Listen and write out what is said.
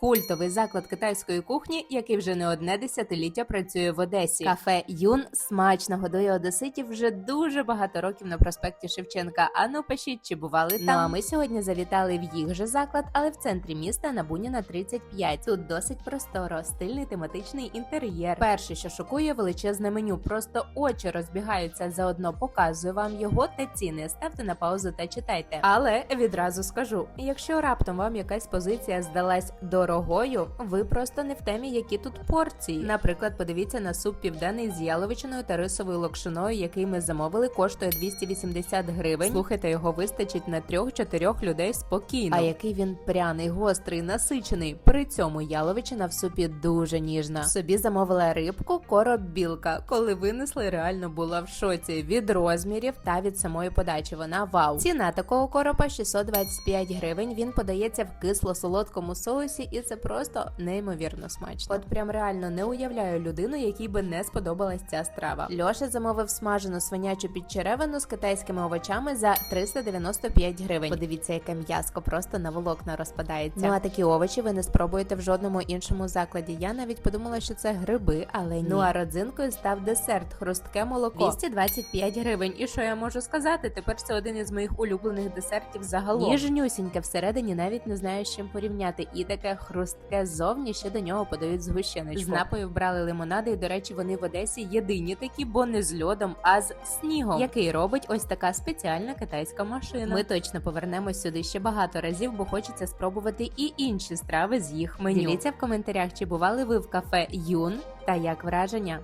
культовий заклад китайської кухні, який вже не одне десятиліття працює в Одесі. Кафе Юн смачно годує одеситів вже дуже багато років на проспекті Шевченка. Ану, пишіть, чи бували там. Ну а ми сьогодні завітали в їх же заклад, але в центрі міста на Буніна 35. Тут досить просторо, стильний тематичний інтер'єр. Перше, що шокує, величезне меню. Просто очі розбігаються. Заодно показую вам його та ціни. Ставте на паузу та читайте. Але відразу скажу: якщо раптом вам якась позиція здалась дорогою, ви просто не в темі, які тут порції. Наприклад, подивіться на суп південний з яловичиною та рисовою локшиною, який ми замовили, коштує 280 гривень. Слухайте, його вистачить на трьох-чотирьох людей спокійно. А який він пряний, гострий, насичений. При цьому яловичина в супі дуже ніжна. Собі замовила рибку, короб білка. Коли винесли, реально була в шоці від розмірів та від самої подачі. Вона вау. Ціна такого коропа 625 гривень. Він подається в кисло-солодкому соусі, і це просто неймовірно смачно. От прям реально не уявляю людину, якій би не сподобалась ця страва. Льоша замовив смажену свинячу підчеревину з китайськими овочами за 395 гривень. Подивіться, яке м'яско просто на волокна розпадається. Ну а такі овочі ви не спробуєте в жодному іншому закладі. Я навіть подумала, що це гриби, але ні. Ну а родзинкою став десерт хрустке молоко 225 гривень. І що я можу сказати? Тепер це один із моїх улюблених десертів загалом. Ніжнюсіньке всередині навіть не знаю з чим порівняти. І таке хрустке ззовні ще до нього подають згущеночку. З напою брали лимонади, і до речі, вони в Одесі єдині такі, бо не з льодом, а з снігом, який робить ось така спеціальна китайська машина. Ми точно повернемось сюди ще багато разів, бо хочеться спробувати і інші страви з їх меню. Діліться в коментарях, чи бували ви в кафе Юн та як враження.